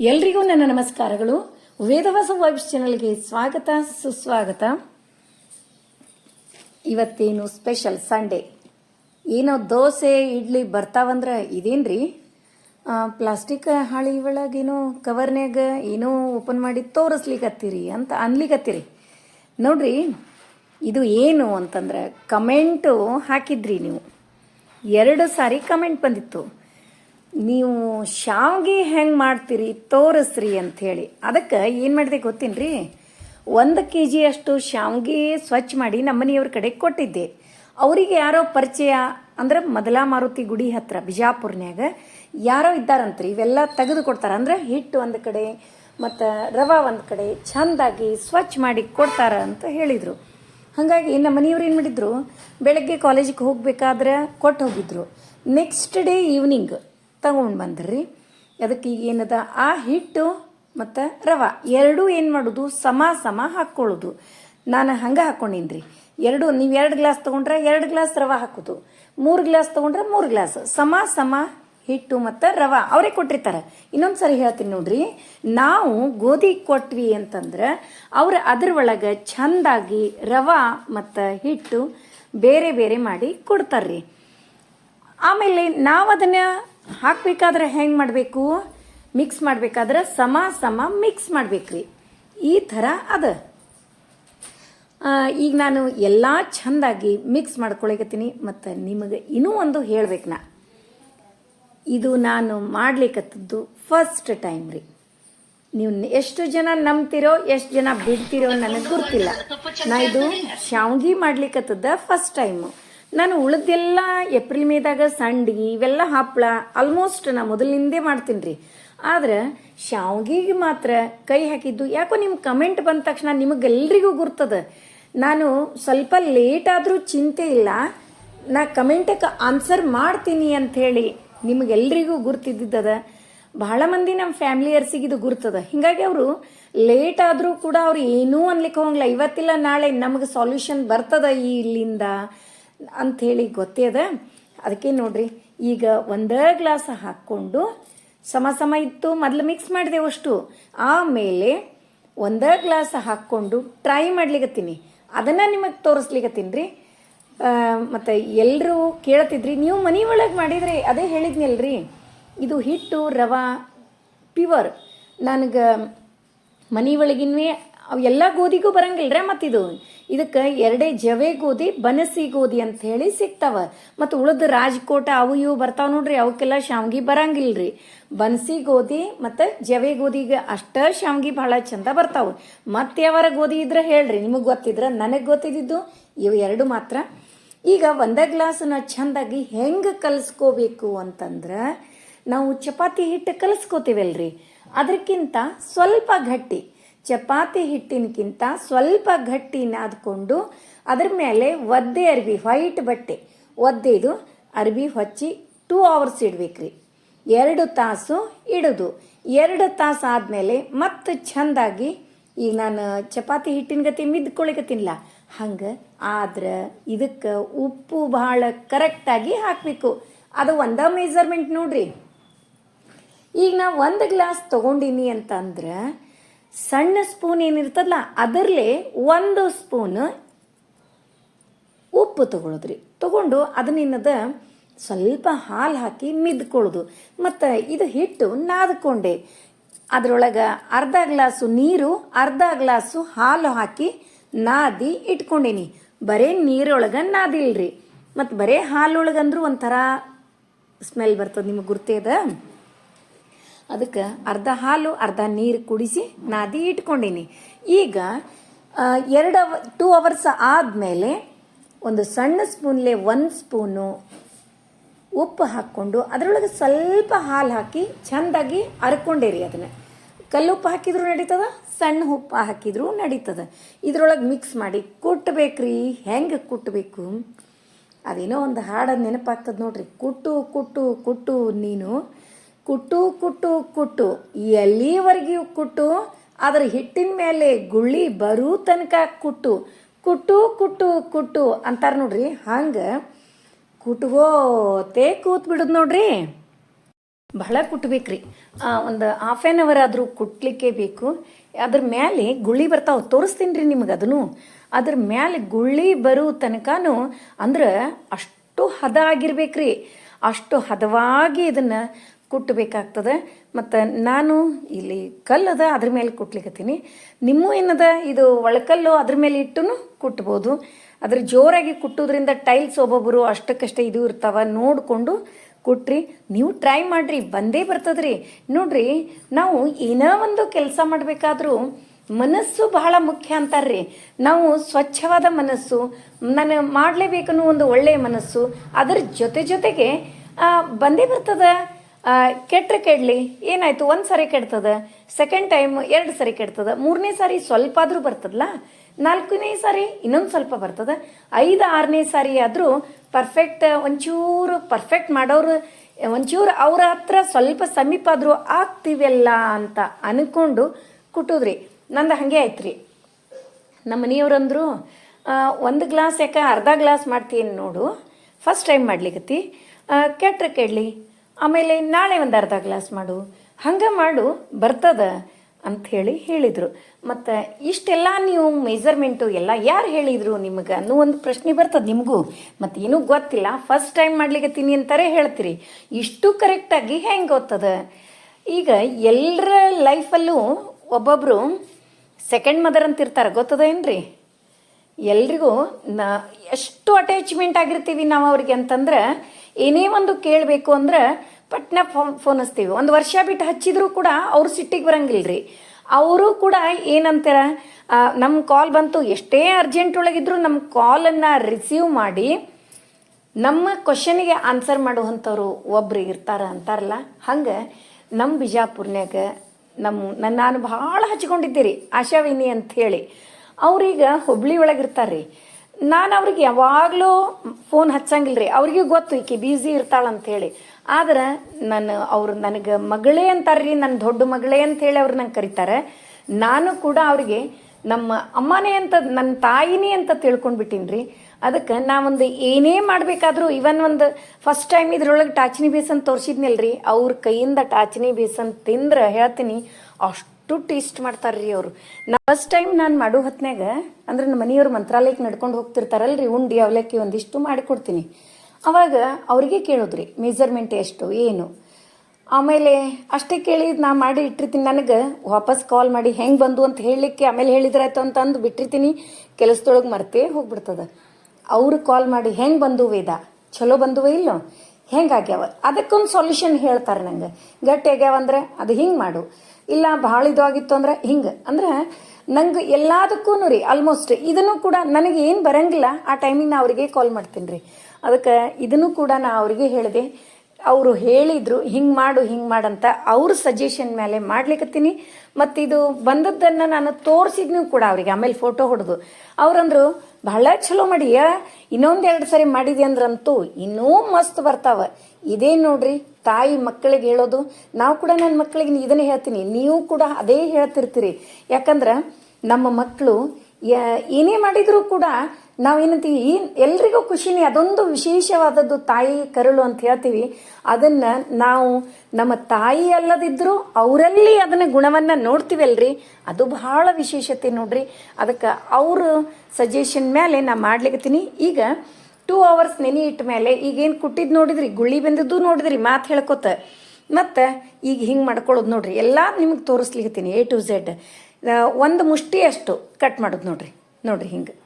ಎಲ್ರಿಗೂ ನನ್ನ ನಮಸ್ಕಾರಗಳು. ವೇದವಾಸ ವೈಬ್ಸ್ ಚಾನಲ್ಗೆ ಸ್ವಾಗತ, ಸುಸ್ವಾಗತ. ಇವತ್ತೇನು ಸ್ಪೆಷಲ್ ಸಂಡೇ. ಏನೋ ದೋಸೆ, ಇಡ್ಲಿ ಬರ್ತಾವಂದ್ರೆ ಇದೇನ್ರಿ? ಪ್ಲಾಸ್ಟಿಕ್ ಹಾಳಿ ಒಳಗೇನೋ ಕವರ್ನ್ಯಾಗ ಏನೋ ಓಪನ್ ಮಾಡಿ ತೋರಿಸ್ಲಿಕತ್ತೀರಿ ಅಂತ ಅನ್ಲಿಕತ್ತೀರಿ. ನೋಡ್ರಿ, ಇದು ಏನು ಅಂತಂದ್ರೆ ಕಮೆಂಟು ಹಾಕಿದ್ರಿ ನೀವು. ಎರಡು ಸಾರಿ ಕಮೆಂಟ್ ಬಂದಿತ್ತು. ನೀವು ಶಾವ್ಗೆ ಹೆಂಗೆ ಮಾಡ್ತೀರಿ ತೋರಿಸ್ರಿ ಅಂಥೇಳಿ ಅದಕ್ಕೆ ಏನು ಮಾಡಿದೆ ಗೊತ್ತೇನ್ರಿ? ಒಂದು ಕೆ ಜಿಯಷ್ಟು ಶಾವ್ಗೆ ಸ್ವಚ್ಛ ಮಾಡಿ ನಮ್ಮ ಮನೆಯವ್ರ ಕಡೆ ಕೊಟ್ಟಿದ್ದೆ. ಅವರಿಗೆ ಯಾರೋ ಪರಿಚಯ, ಅಂದ್ರೆ ಮೊದಲ ಮಾರುತಿ ಗುಡಿ ಹತ್ರ, ಬಿಜಾಪುರ್ನ್ಯಾಗ ಯಾರೋ ಇದ್ದಾರಂತ್ರಿ. ಇವೆಲ್ಲ ತೆಗೆದು ಕೊಡ್ತಾರ. ಅಂದ್ರೆ ಹಿಟ್ಟು ಒಂದು ಕಡೆ, ಮತ್ತು ರವಾ ಒಂದು ಕಡೆ ಚಂದಾಗಿ ಸ್ವಚ್ಛ ಮಾಡಿ ಕೊಡ್ತಾರೆ ಅಂತ ಹೇಳಿದರು. ಹಾಗಾಗಿ ನಮ್ಮ ಮನೆಯವ್ರು ಏನು ಮಾಡಿದ್ರು? ಬೆಳಗ್ಗೆ ಕಾಲೇಜಿಗೆ ಹೋಗಬೇಕಾದ್ರೆ ಕೊಟ್ಟು ಹೋಗಿದ್ರು. ನೆಕ್ಸ್ಟ್ ಡೇ ಈವ್ನಿಂಗ್ ತಗೊಂಡು ಬಂದ್ರಿ. ಅದಕ್ಕೆ ಈಗ ಏನದ? ಆ ಹಿಟ್ಟು ಮತ್ತು ರವೆ. ಎರಡೂ ಏನು ಮಾಡೋದು? ಸಮ ಸಮ ಹಾಕ್ಕೊಳ್ಳೋದು ನಾನು ಹಂಗೆ ಹಾಕೊಂಡಿನ್ರಿ. ಎರಡು, ನೀವು ಎರಡು ಗ್ಲಾಸ್ ತೊಗೊಂಡ್ರೆ ಎರಡು ಗ್ಲಾಸ್ ರವೆ ಹಾಕೋದು. ಮೂರು ಗ್ಲಾಸ್ ತೊಗೊಂಡ್ರೆ ಮೂರು ಗ್ಲಾಸ್. ಸಮ ಸಮ ಹಿಟ್ಟು ಮತ್ತು ರವೆ. ಅವರೇ ಕೊಟ್ಟಿರ್ತಾರೆ. ಇನ್ನೊಂದು ಸರಿ ಹೇಳ್ತೀನಿ ನೋಡ್ರಿ. ನಾವು ಗೋಧಿ ಕೊಟ್ವಿ ಅಂತಂದ್ರೆ ಅವ್ರು ಅದ್ರ ಒಳಗೆ ಚಂದಾಗಿ ರವೆ ಮತ್ತು ಹಿಟ್ಟು ಬೇರೆ ಬೇರೆ ಮಾಡಿ ಕೊಡ್ತಾರ್ರಿ. ಆಮೇಲೆ ನಾವು ಅದನ್ನು ಹಾಕಬೇಕಾದ್ರೆ ಹೆಂಗೆ ಮಾಡಬೇಕು? ಮಿಕ್ಸ್ ಮಾಡಬೇಕಾದ್ರೆ ಸಮ ಸಮ ಮಿಕ್ಸ್ ಮಾಡ್ಬೇಕ್ರಿ. ಈ ಥರ ಅದ. ಈಗ ನಾನು ಎಲ್ಲ ಚೆಂದಾಗಿ ಮಿಕ್ಸ್ ಮಾಡ್ಕೊಳಕತ್ತೀನಿ ಮತ್ತು ನಿಮಗೆ ಇನ್ನೂ ಒಂದು ಹೇಳ್ಬೇಕು ನಾ. ಇದು ನಾನು ಮಾಡ್ಲಿಕ್ಕತ್ತದ್ದು ಫಸ್ಟ್ ಟೈಮ್ ರೀ. ನೀವು ಎಷ್ಟು ಜನ ನಂಬ್ತಿರೋ, ಎಷ್ಟು ಜನ ಬಿಡ್ತಿರೋ ನನಗೆ ಗೊತ್ತಿಲ್ಲ. ನಾ ಇದು ಶಾವ್ಗಿ ಮಾಡ್ಲಿಕ್ಕತ್ತದ ಫಸ್ಟ್ ಟೈಮು ನಾನು ಉಳಿದೆಲ್ಲ ಏಪ್ರಿಲ್ ಮೇದಾಗ ಸಂಡಿ ಇವೆಲ್ಲ ಹಪ್ಪಳ ಆಲ್ಮೋಸ್ಟ್ ನಾ ಮೊದಲಿಂದೇ ಮಾಡ್ತೀನಿ ರೀ ಆದ್ರೆ ಶಾವ್ಗಿಗೆ ಮಾತ್ರ ಕೈ ಹಾಕಿದ್ದು. ಯಾಕೋ ನಿಮ್ಮ ಕಮೆಂಟ್ ಬಂದ ತಕ್ಷಣ ನಿಮಗೆಲ್ರಿಗೂ ಗುರ್ತದ. ನಾನು ಸ್ವಲ್ಪ ಲೇಟ್ ಆದರೂ ಚಿಂತೆ ಇಲ್ಲ. ನಾ ಕಮೆಂಟಕ್ಕೆ ಆನ್ಸರ್ ಮಾಡ್ತೀನಿ ಅಂಥೇಳಿ ನಿಮಗೆಲ್ರಿಗೂ ಗುರ್ತಿದ್ದದ ಬಹಳ ಮಂದಿ ನಮ್ಮ ಫ್ಯಾಮಿಲಿಯರ್ಸಿಗೆ ಇದು ಗುರ್ತದ. ಹಿಂಗಾಗಿ ಅವರು ಲೇಟ್ ಆದರೂ ಕೂಡ ಅವ್ರು ಏನೂ ಅನ್ಲಿಕ್ಕೆ ಹೋಗಂಗಿಲ್ಲ. ಇವತ್ತಿಲ್ಲ ನಾಳೆ ನಮಗೆ ಸಾಲ್ಯೂಷನ್ ಬರ್ತದ ಈ ಇಲ್ಲಿಂದ. ಅಂಥೇಳಿ ಗೊತ್ತೇ ಅದ ಅದಕ್ಕೆ ನೋಡ್ರಿ, ಈಗ ಒಂದೇ ಗ್ಲಾಸ್ ಹಾಕ್ಕೊಂಡು ಸಮ ಸಮ ಇತ್ತು, ಮೊದಲು ಮಿಕ್ಸ್ ಮಾಡಿದೆವು ಅಷ್ಟು. ಆಮೇಲೆ ಒಂದೇ ಗ್ಲಾಸ್ ಹಾಕ್ಕೊಂಡು ಟ್ರೈ ಮಾಡ್ಲಿಕತ್ತೀನಿ. ಅದನ್ನು ನಿಮಗೆ ತೋರಿಸ್ಲಿಕತ್ತೀನಿ ರೀ. ಮತ್ತು ಎಲ್ಲರೂ ಕೇಳ್ತಿದ್ರಿ, ನೀವು ಮನೆ ಒಳಗೆ ಮಾಡಿದ್ರಿ ಅದೇ ಹೇಳಿದ್ನಲ್ರಿ. ಇದು ಹಿಟ್ಟು, ರವಾ ಪ್ಯೂರ್ ನನಗೆ ಮನೆ ಒಳಗಿನ್ವೇ ಅವು ಎಲ್ಲ ಗೋಧಿಗೂ ಬರಂಗಿಲ್ರ ಇದು. ಇದಕ್ಕೆ ಎರಡೇ ಜವೆ ಗೋಧಿ, ಬನಸಿ ಗೋಧಿ ಅಂತ ಹೇಳಿ ಸಿಗ್ತಾವ. ಮತ್ತು ಉಳಿದ ರಾಜ್ಕೋಟ ಅವು ಇವು ಬರ್ತಾವ ನೋಡ್ರಿ, ಅವಕ್ಕೆಲ್ಲ ಶಾವ್ಗಿ ಬರಂಗಿಲ್ರಿ. ಬನಸಿ ಗೋಧಿ ಮತ್ತು ಜವೆ ಗೋಧಿಗೆ ಅಷ್ಟ ಶಾವ್ಗಿ ಭಾಳ ಚಂದ ಬರ್ತಾವ. ಮತ್ತೆ ಯಾವಾರ ಗೋಧಿ ಇದ್ರೆ ಹೇಳ್ರಿ, ನಿಮಗೆ ಗೊತ್ತಿದ್ರೆ, ನನಗೆ ಗೊತ್ತಿದ್ದು ಇವು ಎರಡು ಮಾತ್ರ. ಈಗ ಒಂದೇ ಗ್ಲಾಸನ್ನ ಚಂದಾಗಿ ಹೆಂಗೆ ಕಲಿಸ್ಕೋಬೇಕು ಅಂತಂದ್ರೆ, ನಾವು ಚಪಾತಿ ಹಿಟ್ಟು ಕಲಿಸ್ಕೋತೀವಲ್ರಿ. ಅದಕ್ಕಿಂತ ಸ್ವಲ್ಪ ಗಟ್ಟಿ ಚಪಾತಿ ಹಿಟ್ಟಿನಕ್ಕಿಂತ ಸ್ವಲ್ಪ ಗಟ್ಟಿ ನಾದ್ಕೊಂಡು ಅದ್ರ ಮೇಲೆ ಒದ್ದೆ ಅರ್ಬಿ ವೈಟ್ ಬಟ್ಟೆ. ಒದ್ದೆದು ಅರ್ಬಿ ಹೊಚ್ಚಿ ಟೂ ಅವರ್ಸ್ ಇಡ್ಬೇಕ್ರಿ. ಎರಡು ತಾಸು ಇಡೋದು. ಎರಡು ತಾಸು ಆದಮೇಲೆ ಮತ್ತೆ ಚಂದಾಗಿ ಈಗ ನಾನು ಚಪಾತಿ ಹಿಟ್ಟಿನ ಗತಿ ಮಿದ್ಕೊಳಿಕತ್ತಿಲ್ಲ ಹಂಗೆ ಆದ್ರೆ ಇದಕ್ಕೆ ಉಪ್ಪು ಭಾಳ ಕರೆಕ್ಟಾಗಿ ಹಾಕಬೇಕು. ಅದು ಒಂದ ಮೆಜರ್ಮೆಂಟ್ ನೋಡ್ರಿ. ಈಗ ನಾ ಒಂದು ಗ್ಲಾಸ್ ತೊಗೊಂಡಿನಿ ಅಂತಂದ್ರೆ ಸಣ್ಣ ಸ್ಪೂನ್ ಏನಿರ್ತದಲ್ಲ, ಅದರಲ್ಲೇ ಒಂದು ಸ್ಪೂನ್ ಉಪ್ಪು ತಗೊಳ್ಳೋದ್ರಿ ತಗೊಂಡು ಅದನ್ನೇನದ ಸ್ವಲ್ಪ ಹಾಲು ಹಾಕಿ ಮಿದ್ಕೊಳ್ಳೋದು. ಮತ್ತು ಇದು ಹಿಟ್ಟು ನಾದ್ಕೊಂಡೆ. ಅದರೊಳಗೆ ಅರ್ಧ ಗ್ಲಾಸು ನೀರು, ಅರ್ಧ ಗ್ಲಾಸು ಹಾಲು ಹಾಕಿ ನಾದಿ ಇಟ್ಕೊಂಡೇನಿ. ಬರೇ ನೀರೊಳಗೆ ನಾದಿಲ್ರಿ. ಮತ್ತು ಬರೀ ಹಾಲೊಳಗಂದ್ರೂ ಒಂಥರ ಸ್ಮೆಲ್ ಬರ್ತದೆ ನಿಮಗೆ ಗುರ್ತೇದ ಅದಕ್ಕೆ ಅರ್ಧ ಹಾಲು, ಅರ್ಧ ನೀರು ಕುಡಿಸಿ ನಾದಿ ಇಟ್ಕೊಂಡೀನಿ. ಈಗ ಎರಡು ಅವ ಟೂ ಅವರ್ಸ್ ಆದಮೇಲೆ ಒಂದು ಸಣ್ಣ ಸ್ಪೂನ್ಲೆ ಒಂದು ಸ್ಪೂನು ಉಪ್ಪು ಹಾಕ್ಕೊಂಡು ಅದರೊಳಗೆ ಸ್ವಲ್ಪ ಹಾಲು ಹಾಕಿ ಚೆಂದಾಗಿ ಅರ್ಕೊಂಡಿರಿ ಅದನ್ನು. ಕಲ್ಲುಪ್ಪು ಹಾಕಿದ್ರು ನಡೀತದ, ಸಣ್ಣ ಉಪ್ಪು ಹಾಕಿದ್ರು ನಡೀತದ. ಇದ್ರೊಳಗೆ ಮಿಕ್ಸ್ ಮಾಡಿ ಕುಟ್ಟಬೇಕ್ರಿ ಹೆಂಗೆ ಕುಟ್ಟಬೇಕು ಅದೇನೋ ಒಂದು ಹಾಡು ನೆನಪಾಗ್ತದೆ ನೋಡ್ರಿ. ಕುಟ್ಟು ಕುಟ್ಟು ಕುಟ್ಟು ನೀನು ಕುಟ್ಟು ಕುಟ್ಟು ಕುಟ್ಟು ಎಲ್ಲಿವರೆಗೂ ಕುಟ್ಟು ಅದರ ಹಿಟ್ಟಿನ ಮೇಲೆ ಗುಳ್ಳಿ ಬರೂ ತನಕ ಕುಟ್ಟು ಕುಟ್ಟು ಕುಟ್ಟು ಕುಟ್ಟು ಅಂತಾರೆ ನೋಡ್ರಿ, ಹಂಗೆ ಕುಟ್ಗೋತೆ ಕೂತ್ ಬಿಡುದು ನೋಡ್ರಿ. ಬಹಳ ಕುಟ್ಬೇಕ್ರಿ. ಒಂದು ಹಾಫ್ ಆನ್ ಅವರ್ ಆದರೂ ಕುಟ್ಲಿಕ್ಕೆ ಬೇಕು. ಅದ್ರ ಮೇಲೆ ಗುಳ್ಳಿ ಬರ್ತಾವೆ ತೋರಿಸ್ತೀನಿ ರೀ ನಿಮಗೆ ಅದನ್ನು. ಅದ್ರ ಮೇಲೆ ಗುಳ್ಳಿ ಬರೋ ತನಕನೂ ಅಂದ್ರೆ ಅಷ್ಟು ಹದ ಆಗಿರ್ಬೇಕ್ರಿ. ಅಷ್ಟು ಹದವಾಗಿ ಇದನ್ನು ಕುಟ್ಟಬೇಕಾಗ್ತದೆ. ಮತ್ತು ನಾನು ಇಲ್ಲಿ ಕಲ್ಲದ ಅದ್ರ ಮೇಲೆ ಕುಟ್ಲಿಕ್ಕತ್ತೀನಿ ನಿಮ್ಮ ಏನದ? ಇದು ಒಳಕಲ್ಲು ಅದ್ರ ಮೇಲೆ ಇಟ್ಟು ಕುಟ್ಬೋದು. ಅದ್ರ ಜೋರಾಗಿ ಕುಟ್ಟೋದ್ರಿಂದ ಟೈಲ್ಸ್ ಒಬ್ಬೊಬ್ಬರು ಅಷ್ಟಕ್ಕಷ್ಟೇ ಇದು ಇರ್ತಾವೆ. ನೋಡಿಕೊಂಡು ಕೊಟ್ರಿ. ನೀವು ಟ್ರೈ ಮಾಡ್ರಿ. ಬಂದೇ ಬರ್ತದ್ರಿ. ನೋಡ್ರಿ, ನಾವು ಏನೋ ಒಂದು ಕೆಲಸ ಮಾಡಬೇಕಾದ್ರೂ ಮನಸ್ಸು ಬಹಳ ಮುಖ್ಯ ಅಂತಾರ್ರಿ. ನಾವು ಸ್ವಚ್ಛವಾದ ಮನಸ್ಸು, ನಾನು ಮಾಡಲೇಬೇಕನ್ನೋ ಒಂದು ಒಳ್ಳೆಯ ಮನಸ್ಸು, ಅದರ ಜೊತೆ ಜೊತೆಗೆ ಬಂದೇ ಬರ್ತದ. ಆ, ಕೆಡ್ಲಿ ಏನಾಯ್ತು? ಒಂದು ಸಾರಿ ಕೆಡ್ತದ ಸೆಕೆಂಡ್ ಟೈಮ್ ಎರಡು ಸರಿ ಕೆಡ್ತದ ಮೂರನೇ ಸಾರಿ ಸ್ವಲ್ಪ ಆದರೂ ಬರ್ತದಲ್ಲ ನಾಲ್ಕನೇ ಸಾರಿ ಇನ್ನೊಂದು ಸ್ವಲ್ಪ ಬರ್ತದ ಐದು ಆರನೇ ಸಾರಿ ಆದರೂ ಪರ್ಫೆಕ್ಟ್ ಒಂಚೂರು ಪರ್ಫೆಕ್ಟ್ ಮಾಡೋರು ಒಂಚೂರು ಅವ್ರ ಹತ್ರ ಸ್ವಲ್ಪ ಸಮೀಪ ಆದರೂ ಆಗ್ತೀವಲ್ಲ ಅಂತ ಅನ್ಕೊಂಡು ಕುಟ್ಟುದ್ರಿ ನಂದು ಹಾಗೆ ಆಯ್ತು ರೀ ನಮ್ಮ ಮನೆಯವ್ರಂದ್ರು ಒಂದು ಗ್ಲಾಸ್ ಯಾಕೆ ಅರ್ಧ ಗ್ಲಾಸ್ ಮಾಡ್ತೀನಿ ನೋಡು ಫಸ್ಟ್ ಟೈಮ್ ಮಾಡ್ಲಿಕತ್ತಿ. ಕೆಟ್ಟರೆ ಕೆಡಲಿ ಆಮೇಲೆ ನಾಳೆ ಒಂದು ಅರ್ಧ ಗ್ಲಾಸ್ ಮಾಡು. ಹಂಗೆ ಮಾಡು, ಬರ್ತದ ಹೇಳಿ ಹೇಳಿದರು. ಮತ್ತು ಇಷ್ಟೆಲ್ಲ ನೀವು ಮೆಜರ್ಮೆಂಟು ಎಲ್ಲ ಯಾರು ಹೇಳಿದರು ನಿಮಗೆ? ಅನ್ನೋ ಒಂದು ಪ್ರಶ್ನೆ ಬರ್ತದೆ ನಿಮಗೂ. ಮತ್ತು ಏನೂ ಗೊತ್ತಿಲ್ಲ. ಫಸ್ಟ್ ಟೈಮ್ ಮಾಡ್ಲಿಕತ್ತೀನಿ ಅಂತಾರೆ ಹೇಳ್ತೀರಿ. ಇಷ್ಟು ಕರೆಕ್ಟಾಗಿ ಹೆಂಗೆ ಗೊತ್ತದ? ಈಗ ಎಲ್ಲರ ಲೈಫಲ್ಲೂ ಒಬ್ಬೊಬ್ಬರು ಸೆಕೆಂಡ್ ಮದರ್ ಅಂತ ಇರ್ತಾರೆ ಗೊತ್ತದ ಎಲ್ರಿಗೂ ನ ಎಷ್ಟು ಅಟ್ಯಾಚ್ಮೆಂಟ್ ಆಗಿರ್ತೀವಿ ನಾವು ಅವ್ರಿಗೆ ಅಂತಂದ್ರೆ ಏನೇ ಒಂದು ಕೇಳಬೇಕು ಅಂದ್ರೆ ಪಟ್ನ ಫೋನ್ ಫೋನ್ ಹಚ್ತೀವಿ. ಒಂದು ವರ್ಷ ಬಿಟ್ಟು ಹಚ್ಚಿದ್ರು ಕೂಡ ಅವ್ರು ಸಿಟ್ಟಿಗೆ ಬರಂಗಿಲ್ಲ ರೀ ಅವರು ಕೂಡ ಏನಂತಾರ ನಮ್ಮ ಕಾಲ್ ಬಂತು, ಎಷ್ಟೇ ಅರ್ಜೆಂಟ್ ಒಳಗಿದ್ರು ನಮ್ಮ ಕಾಲನ್ನು ರಿಸೀವ್ ಮಾಡಿ, ನಮ್ಮ ಕ್ವಶನಿಗೆ ಆನ್ಸರ್ ಮಾಡುವಂಥವ್ರು ಒಬ್ರು ಇರ್ತಾರೆ ಅಂತಾರಲ್ಲ, ಹಂಗೆ ನಮ್ಮ ಬಿಜಾಪುರ್ನ್ಯಾಗ ನಮ್ಮ ನನ್ನ ನಾನು ಭಾಳ ಹಚ್ಕೊಂಡಿದ್ದೀರಿ, ಆಶಾವಿನಿ ಅಂತ ಹೇಳಿ ಅವ್ರೀಗ ಹುಬ್ಳಿ ಒಳಗಿರ್ತಾರೆ ರೀ ನಾನು ಅವ್ರಿಗೆ ಯಾವಾಗಲೂ ಫೋನ್ ಹಚ್ಚಂಗಿಲ್ಲ ರೀ ಅವ್ರಿಗೆ ಗೊತ್ತು, ಈಕೆ ಬ್ಯುಸಿ ಹೇಳಿ ಆದ್ರೆ ನಾನು ಅವ್ರು ನನಗೆ ಮಗಳೇ ಅಂತಾರ್ರಿ ನನ್ನ ದೊಡ್ಡ ಮಗಳೇ ಅಂತ ಹೇಳಿ ಅವ್ರು ನಂಗೆ ಕರೀತಾರೆ. ನಾನು ಕೂಡ ಅವ್ರಿಗೆ ನಮ್ಮ ಅಮ್ಮನೇ ಅಂತ ನನ್ನ ತಾಯಿನೇ ಅಂತ ತಿಳ್ಕೊಂಡ್ಬಿಟ್ಟಿನಿ ರೀ ಅದಕ್ಕೆ ನಾವೊಂದು ಏನೇ ಮಾಡಬೇಕಾದ್ರೂ ಇವನ್ ಒಂದು ಫಸ್ಟ್ ಟೈಮ್ ಇದ್ರೊಳಗೆ ಟಾಚಿನಿ ಬೇಸನ್ ತೋರ್ಸಿದ್ನಲ್ರಿ. ಅವ್ರ ಕೈಯಿಂದ ಟಾಚಿನಿ ಬೇಸನ್ ತಿಂದ್ರೆ ಹೇಳ್ತೀನಿ, ಅಷ್ಟು ಟೇಸ್ಟ್ ಮಾಡ್ತಾರ್ರಿ ಅವರು. ನಾ ಫಸ್ಟ್ ಟೈಮ್ ನಾನು ಮಾಡೋ ಹೊತ್ನ್ಯಾಗ, ಅಂದ್ರೆ ನಮ್ಮ ಮನೆಯವ್ರು ಮಂತ್ರಾಲಯಕ್ಕೆ ನಡ್ಕೊಂಡು ಹೋಗ್ತಿರ್ತಾರಲ್ರಿ, ಉಂಡಿ, ಅವಲಕ್ಕಿ ಒಂದಿಷ್ಟು ಮಾಡಿಕೊಡ್ತೀನಿ. ಅವಾಗ ಅವ್ರಿಗೆ ಕೇಳೋದ್ರಿ ಮೆಜರ್ಮೆಂಟ್ ಎಷ್ಟು, ಏನು? ಆಮೇಲೆ ಅಷ್ಟೇ ಕೇಳಿ ನಾ ಮಾಡಿ ಇಟ್ಟಿರ್ತೀನಿ ನನಗೆ, ವಾಪಸ್ ಕಾಲ್ ಮಾಡಿ ಹೆಂಗೆ ಬಂದು ಅಂತ ಹೇಳಲಿಕ್ಕೆ ಆಮೇಲೆ ಹೇಳಿದ್ರಾಯ್ತು ಅಂತ ಅಂದು ಬಿಟ್ಟಿರ್ತೀನಿ, ಕೆಲಸದೊಳಗೆ ಮರ್ತೇ ಹೋಗ್ಬಿಡ್ತದ. ಅವರು ಕಾಲ್ ಮಾಡಿ ಹೆಂಗೆ ಬಂದು ವೇದ? ಚಲೋ ಬಂದುವೆ ಇಲ್ಲೋ? ಹೆಂಗಾಗ್ಯಾವ ಅದಕ್ಕೊಂದು ಸೊಲ್ಯೂಷನ್ ಹೇಳ್ತಾರೆ ನಂಗೆ. ಗಟ್ಟಿ ಆಗ್ಯಾವ ಅಂದ್ರೆ ಅದು ಹಿಂಗೆ ಮಾಡು. ಇಲ್ಲ ಭಾಳ ಇದು ಆಗಿತ್ತು ಅಂದ್ರೆ ಹಿಂಗೆ. ಅಂದ್ರೆ ನಂಗೆ ಎಲ್ಲದಕ್ಕೂ ರೀ ಆಲ್ಮೋಸ್ಟ್ ಇದನ್ನು ಕೂಡ ನನಗೆ ಏನು ಬರಂಗಿಲ್ಲ, ಆ ಟೈಮಿಗೆ ನಾ ಅವರಿಗೆ ಕಾಲ್ ಮಾಡ್ತೀನಿ ರೀ. ಅದಕ್ಕೆ ಇದನ್ನು ಕೂಡ ನಾ ಅವರಿಗೆ ಹೇಳಿದೆ, ಅವರು ಹೇಳಿದ್ರು ಹಿಂಗೆ ಮಾಡು ಹಿಂಗೆ ಮಾಡಂತ ಅವ್ರ ಸಜೆಷನ್ ಮೇಲೆ ಮಾಡ್ಲಿಕತ್ತೀನಿ. ಮತ್ತು ಇದು ಬಂದದ್ದನ್ನು ನಾನು ತೋರಿಸಿದ್ನು ಕೂಡ ಅವರಿಗೆ, ಆಮೇಲೆ ಫೋಟೋ ಹೊಡೆದು. ಅವ್ರಂದ್ರು ಬಹಳ ಚಲೋ ಮಾಡಿಯ? ಇನ್ನೊಂದು ಎರಡು ಸರಿ ಮಾಡಿದೆ ಅಂದ್ರಂತೂ ಇನ್ನೂ ಮಸ್ತ್ ಬರ್ತಾವ. ಇದೇ ನೋಡ್ರಿ, ತಾಯಿ ಮಕ್ಕಳಿಗೆ ಹೇಳೋದು. ನಾವು ಕೂಡ ನನ್ನ ಮಕ್ಕಳಿಗೆ ಇದನ್ನೇ ಹೇಳ್ತೀನಿ. ನೀವು ಕೂಡ ಅದೇ ಹೇಳ್ತಿರ್ತೀರಿ. ಯಾಕಂದ್ರೆ ನಮ್ಮ ಮಕ್ಕಳು ಏನೇ ಮಾಡಿದರೂ ಕೂಡ ನಾವೇನಂತೀವಿ ಎಲ್ರಿಗೂ ಖುಷಿನೇ, ಅದೊಂದು ವಿಶೇಷವಾದದ್ದು ತಾಯಿ ಕರುಳು ಅಂತ ಹೇಳ್ತೀವಿ. ಅದನ್ನು ನಾವು ನಮ್ಮ ತಾಯಿ ಅಲ್ಲದಿದ್ದರೂ ಅವರಲ್ಲಿ ಅದನ್ನ ಗುಣವನ್ನು ನೋಡ್ತೀವಲ್ರಿ. ಅದು ಬಹಳ ವಿಶೇಷತೆ ನೋಡ್ರಿ. ಅದಕ್ಕೆ ಅವ್ರ ಸಜೆಷನ್ ಮೇಲೆ ನಾ ಮಾಡ್ಲಿಕತ್ತೀನಿ. ಈಗ ಟೂ ಅವರ್ಸ್ ನೆನೆ ಇಟ್ಟ ಮೇಲೆ ಈಗೇನು ಕುಟ್ಟಿದ್ದು ನೋಡಿದ್ರಿ, ಗುಳ್ಳಿ ಬಂದಿದ್ದು ನೋಡಿದ್ರಿ, ಮಾತು ಹೇಳ್ಕೊತ. ಮತ್ತು ಈಗ ಹಿಂಗೆ ಮಾಡ್ಕೊಳ್ಳೋದು ನೋಡ್ರಿ. ಎಲ್ಲ ನಿಮಗೆ ತೋರಿಸ್ಲಿಕತ್ತೀನಿ ಎ ಟು ಝೆಡ್ ಒಂದು ಮುಷ್ಟಿ ಅಷ್ಟು ಕಟ್ ಮಾಡೋದು ನೋಡ್ರಿ. ನೋಡ್ರಿ ಹಿಂಗೆ.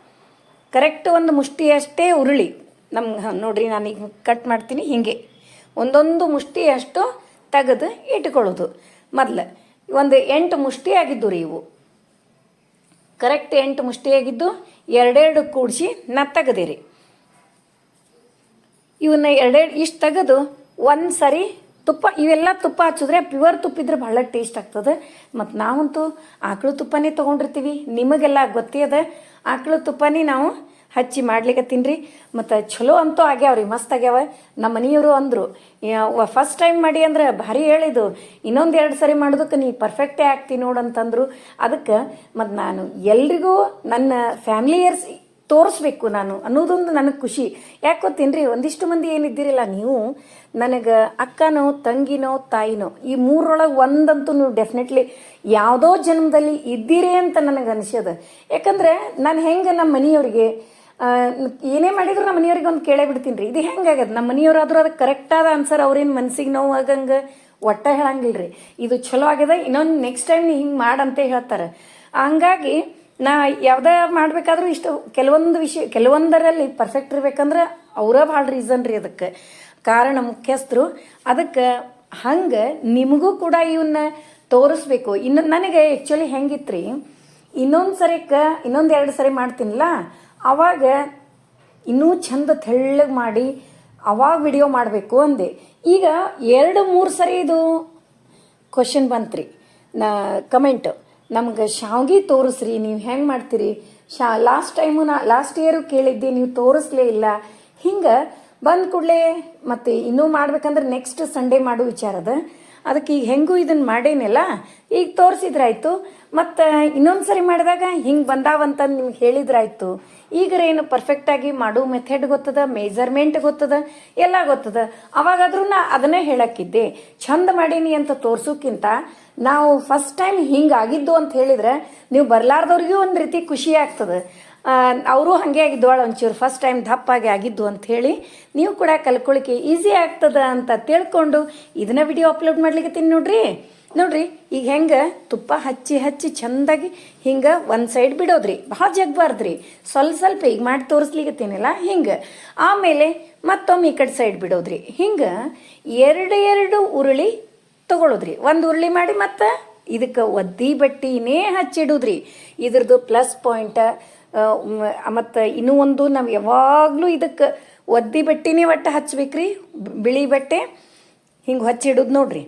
ಕರೆಕ್ಟ್ ಒಂದು ಮುಷ್ಟಿಯಷ್ಟೇ ಉರುಳಿ. ನಮ್ಗೆ ನೋಡ್ರಿ ನಾನು ಈಗ ಕಟ್ ಮಾಡ್ತೀನಿ ಹಿಂಗೆ. ಒಂದೊಂದು ಮುಷ್ಟಿಯಷ್ಟು ತೆಗೆದು ಇಟ್ಕೊಳ್ಳೋದು ಮೊದಲು, ಒಂದು ಎಂಟು ಮುಷ್ಟಿ ಆಗಿದ್ದು ರೀ ಇವು. ಕರೆಕ್ಟ್ ಎಂಟು ಮುಷ್ಟಿ ಆಗಿದ್ದು ಎರಡೆರಡು ಕೂಡಿಸಿ ನಾ ತೆಗೆದಿರಿ. ಇವನ್ನ ಎರಡೆರಡು ಇಷ್ಟು ತೆಗೆದು ಒಂದು ಸರಿ ತುಪ್ಪ, ಇವೆಲ್ಲ ತುಪ್ಪ ಹಚ್ಚಿದ್ರೆ ಪ್ಯೂರ್ ತುಪ್ಪ ಇದ್ರೆ ಭಾಳ ಟೇಸ್ಟ್ ಆಗ್ತದೆ. ಮತ್ತು ನಾವಂತೂ ಆಕಳು ತುಪ್ಪನೇ ತೊಗೊಂಡಿರ್ತೀವಿ. ನಿಮಗೆಲ್ಲ ಗೊತ್ತೇ ಅದ. ಆಕಳು ತುಪ್ಪನೇ ನಾವು ಹಚ್ಚಿ ಮಾಡ್ಲಿಕ್ಕೆ ರೀ ಮತ್ತು ಚಲೋ ಅಂತೂ ಆಗ್ಯಾವ್ರಿ, ಮಸ್ತ್ ಆಗ್ಯಾವ. ನಮ್ಮ ಮನೆಯವರು ಅಂದರು ಫಸ್ಟ್ ಟೈಮ್ ಮಾಡಿ ಅಂದ್ರೆ ಭಾರಿ ಹೇಳಿದ್ದು. ಇನ್ನೊಂದು ಎರಡು ಸರಿ ಮಾಡೋದಕ್ಕೆ ನೀ ಪರ್ಫೆಕ್ಟೇ ಆಗ್ತಿ ನೋಡು ಅಂತಂದ್ರು. ಅದಕ್ಕೆ ಮತ್ತು ನಾನು ಎಲ್ರಿಗೂ ನನ್ನ ಫ್ಯಾಮಿಲಿಯರ್ಸ್ ತೋರಿಸ್ಬೇಕು ನಾನು ಅನ್ನೋದೊಂದು ನನಗೆ ಖುಷಿ. ಯಾಕೆ ಗೊತ್ತೇನ್ರಿ? ಒಂದಿಷ್ಟು ಮಂದಿ ಏನಿದ್ದೀರಿಲ್ಲ, ನೀವು ನನಗೆ ಅಕ್ಕನೋ, ತಂಗಿನೋ, ತಾಯಿನೋ, ಈ ಮೂರೊಳಗೆ ಒಂದಂತೂ ನೀವು ಡೆಫಿನೆಟ್ಲಿ ಯಾವುದೋ ಜನ್ಮದಲ್ಲಿ ಇದ್ದೀರಿ ಅಂತ ನನಗೆ ಅನಿಸ್ಯದ. ಯಾಕಂದ್ರೆ ನಾನು ಹೆಂಗೆ ನಮ್ಮ ಮನೆಯವ್ರಿಗೆ ಏನೇ ಮಾಡಿದ್ರು ನಮ್ಮ ಮನೆಯವ್ರಿಗೆ ಒಂದು ಕೇಳೇ ಬಿಡ್ತೀನಿ ರೀ ಇದು ಹೆಂಗಾಗದ ನಮ್ಮ ಮನೆಯವ್ರಾದ್ರೂ ಅದಕ್ಕೆ ಕರೆಕ್ಟಾದ ಆನ್ಸರ್ ಅವ್ರೇನು ಮನ್ಸಿಗೆ ನೋವು ಆಗಂಗೆ ಒಟ್ಟ ಹೇಳಂಗಿಲ್ಲ ರೀ ಇದು ಚಲೋ ಆಗ್ಯದ. ಇನ್ನೊಂದು ನೆಕ್ಸ್ಟ್ ಟೈಮ್ ನೀ ಹಿಂಗೆ ಮಾಡಂತ ಹೇಳ್ತಾರೆ. ಹಂಗಾಗಿ ನಾ ಯಾವುದೇ ಮಾಡ್ಬೇಕಾದ್ರೂ ಇಷ್ಟು, ಕೆಲವೊಂದು ವಿಷಯ, ಕೆಲವೊಂದರಲ್ಲಿ ಪರ್ಫೆಕ್ಟ್ ಇರ್ಬೇಕಂದ್ರೆ ಅವರ ಭಾಳ ರೀಸನ್ ರೀ ಅದಕ್ಕೆ. ಕಾರಣ ಮುಖ್ಯಸ್ಥರು, ಅದಕ್ಕೆ ಹಂಗೆ ನಿಮಗೂ ಕೂಡ ಇವನ್ನ ತೋರಿಸ್ಬೇಕು. ಇನ್ನು ನನಗೆ ಆ್ಯಕ್ಚುಲಿ ಹೆಂಗಿತ್ತು ರೀ ಇನ್ನೊಂದು ಸರಿಕ, ಇನ್ನೊಂದು ಎರಡು ಸರಿ ಮಾಡ್ತೀನಿಲ್ಲ, ಅವಾಗ ಇನ್ನೂ ಚಂದ ತೆಳ್ಳಗೆ ಮಾಡಿ ಅವಾಗ ವಿಡಿಯೋ ಮಾಡಬೇಕು ಅಂದೆ. ಈಗ ಎರಡು ಮೂರು ಸರಿ ಇದು ಕ್ವಶನ್ ಬಂತ್ರಿ, ನಾ ಕಮೆಂಟ್ ನಮ್ಗೆ ಶಾವ್ಗೆ ತೋರಿಸ್ರಿ, ನೀವು ಹೆಂಗೆ ಮಾಡ್ತೀರಿ? ಶಾ ಲಾಸ್ಟ್ ಟೈಮು ನಾ ಲಾಸ್ಟ್ ಇಯರು ಕೇಳಿದ್ದೆ, ನೀವು ತೋರಿಸ್ಲೇ ಇಲ್ಲ. ಹಿಂಗೆ ಬಂದ ಕೂಡಲೇ ಮತ್ತೆ ಇನ್ನೂ ಮಾಡ್ಬೇಕಂದ್ರೆ ನೆಕ್ಸ್ಟ್ ಸಂಡೇ ಮಾಡೋ ವಿಚಾರ ಅದ. ಅದಕ್ಕೆ ಈಗ ಹೆಂಗೂ ಇದನ್ನು ಮಾಡೇನಲ್ಲ, ಈಗ ತೋರಿಸಿದ್ರಾಯ್ತು. ಮತ್ತು ಇನ್ನೊಂದು ಸರಿ ಮಾಡಿದಾಗ ಹಿಂಗೆ ಬಂದಾವಂತಂದು ನಿಮ್ಗೆ ಹೇಳಿದ್ರಾಯ್ತು. ಈಗ ಏನು ಪರ್ಫೆಕ್ಟಾಗಿ ಮಾಡೋ ಮೆಥಡ್ ಗೊತ್ತದ ಮೇಜರ್ಮೆಂಟ್ ಗೊತ್ತದ, ಎಲ್ಲ ಗೊತ್ತದ. ಅವಾಗಾದ್ರೂ ನಾ ಅದನ್ನೇ ಹೇಳಕ್ಕಿದ್ದೆ. ಚಂದ ಮಾಡೀನಿ ಅಂತ ತೋರ್ಸೋಕ್ಕಿಂತ ನಾವು ಫಸ್ಟ್ ಟೈಮ್ ಹಿಂಗೆ ಆಗಿದ್ದು ಅಂತ ಹೇಳಿದ್ರೆ ನೀವು ಬರಲಾರ್ದವ್ರಿಗೂ ಒಂದು ರೀತಿ ಖುಷಿ ಆಗ್ತದೆ. ಅವರು ಹಾಗೆ ಆಗಿದ್ದವಳು ಒಂಚೂರು ಫಸ್ಟ್ ಟೈಮ್ ದಪ್ಪಾಗಿ ಆಗಿದ್ದು ಅಂತ ಹೇಳಿ ನೀವು ಕೂಡ ಕಲ್ಕೊಳಿಕೆ ಈಸಿ ಆಗ್ತದ ಅಂತ ತಿಳ್ಕೊಂಡು ಇದನ್ನ ವಿಡಿಯೋ ಅಪ್ಲೋಡ್ ಮಾಡ್ಲಿಕ್ಕೆ ನೋಡ್ರಿ. ನೋಡ್ರಿ, ಈಗ ಹೆಂಗೆ ತುಪ್ಪ ಹಚ್ಚಿ ಹಚ್ಚಿ ಚಂದಾಗಿ ಹಿಂಗೆ ಒಂದು ಸೈಡ್ ಬಿಡೋದ್ರಿ. ಭಾಳ ಜಗ್ಬಾರ್ದ್ರಿ. ಸ್ವಲ್ಪ ಸ್ವಲ್ಪ ಈಗ ಮಾಡಿ ತೋರಿಸ್ಲಿಕತ್ತೀನಲ್ಲ, ಹಿಂಗೆ. ಆಮೇಲೆ ಮತ್ತೊಮ್ಮೆ ಈ ಕಡೆ ಸೈಡ್ ಬಿಡೋದ್ರಿ. ಹಿಂಗೆ ಎರಡು ಎರಡು ಉರುಳಿ ತಗೊಳ್ಳೋದ್ರಿ ಒಂದು ಉರುಳಿ ಮಾಡಿ ಮತ್ತೆ ಇದಕ್ಕೆ ಒದ್ದಿ ಬಟ್ಟಿನೇ ಹಚ್ಚಿಡುದ್ರಿ. ಇದ್ರದ್ದು ಪ್ಲಸ್ ಪಾಯಿಂಟ್ ಮತ್ತು ಇನ್ನೂ ಒಂದು ನಾವು ಯಾವಾಗಲೂ ಇದಕ್ಕೆ ಒದ್ದಿ ಬಟ್ಟಿನೇ ಒಟ್ಟು ಹಚ್ಬೇಕ್ರಿ. ಬಿಳಿ ಬಟ್ಟೆ ಹಿಂಗೆ ಹಚ್ಚಿಡುದು ನೋಡ್ರಿ.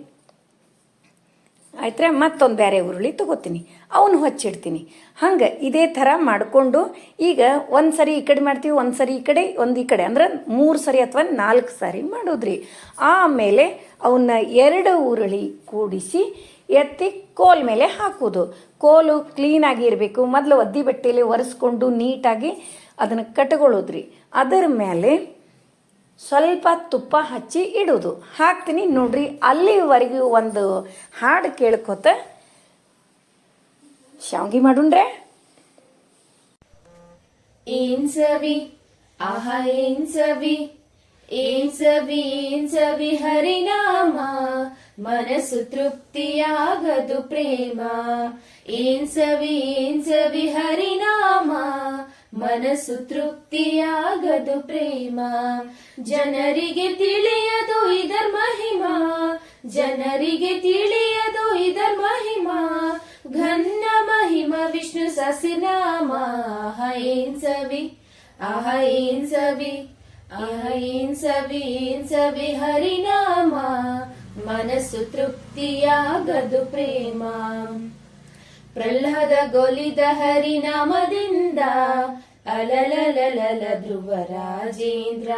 ಆಯ್ತಾ ಮತ್ತೊಂದು ಬೇರೆ ಉರುಳಿ ತಗೋತೀನಿ. ಅವನು ಹಚ್ಚಿಡ್ತೀನಿ. ಹಂಗೆ ಇದೇ ಥರ ಮಾಡಿಕೊಂಡು ಈಗ ಒಂದು ಸರಿ ಈ ಕಡೆ ಮಾಡ್ತೀವಿ, ಒಂದು ಸರಿ ಈ ಕಡೆ, ಒಂದು ಈ ಕಡೆ ಅಂದ್ರೆ ಮೂರು ಸರಿ ಅಥವಾ ನಾಲ್ಕು ಸಾರಿ ಮಾಡೋದ್ರಿ. ಆಮೇಲೆ ಅವನ್ನ ಎರಡು ಉರುಳಿ ಕೂಡಿಸಿ ಎತ್ತಿ ಕೋಲ್ ಮೇಲೆ ಹಾಕೋದು. ಕೋಲು ಕ್ಲೀನಾಗಿ ಇರಬೇಕು. ಮೊದಲು ಒದ್ದಿ ಬಟ್ಟೆಯಲ್ಲಿ ಒರೆಸ್ಕೊಂಡು ನೀಟಾಗಿ ಅದನ್ನು ಕಟ್ಕೊಳ್ಳೋದ್ರಿ. ಅದರ ಮೇಲೆ ಸ್ವಲ್ಪ ತುಪ್ಪ ಹಚ್ಚಿ ಇಡೋದು. ಹಾಕ್ತೀನಿ ನೋಡ್ರಿ, ಅಲ್ಲಿವರೆಗೂ ಒಂದು ಹಾಡು ಕೇಳ್ಕೊತ ಶಾವ್ಗಿ ಮಾಡುಣ್ರೆ. ಏನ್ ಸವಿ? ಆಹಾ, ಏನ್ ಸವಿ? ಏನ್ ಸವಿ ಸವಿ? ಹರಿನಾಮ. ಮನಸ್ಸು ತೃಪ್ತಿಯಾಗದು ಪ್ರೇಮ. ಏನ್ ಸವಿ ಏನ್ ಸವಿ? ಹರಿನಾಮ. ಮನಸ್ಸು ತೃಪ್ತಿಯಾಗದು ಪ್ರೇಮ. ಜನರಿಗೆ ತಿಳಿಯದು ಇದರ ಮಹಿಮಾ. ಜನರಿಗೆ ತಿಳಿಯದು ಇದರ ಮಹಿಮಾ. ಘನ್ನ ಮಹಿಮ ವಿಷ್ಣು ಸಸಿನಾಮ. ಏನ್ ಸವಿ? ಅಹ ಏನ್ ಸವಿ? ಅಹ ಏನ್ ಸವಿ? ಏನ್ ಸವಿ? ಹರಿನಾಮ. ಮನಸ್ಸು ತೃಪ್ತಿಯಾಗದು ಪ್ರೇಮ. ಪ್ರಹ್ಲಾದ ಗೊಲಿದ ಹರಿನಾಮದಿಂದ ಅಲಲಲಲಲ ಧ್ರುವ ರಾಜೇಂದ್ರ.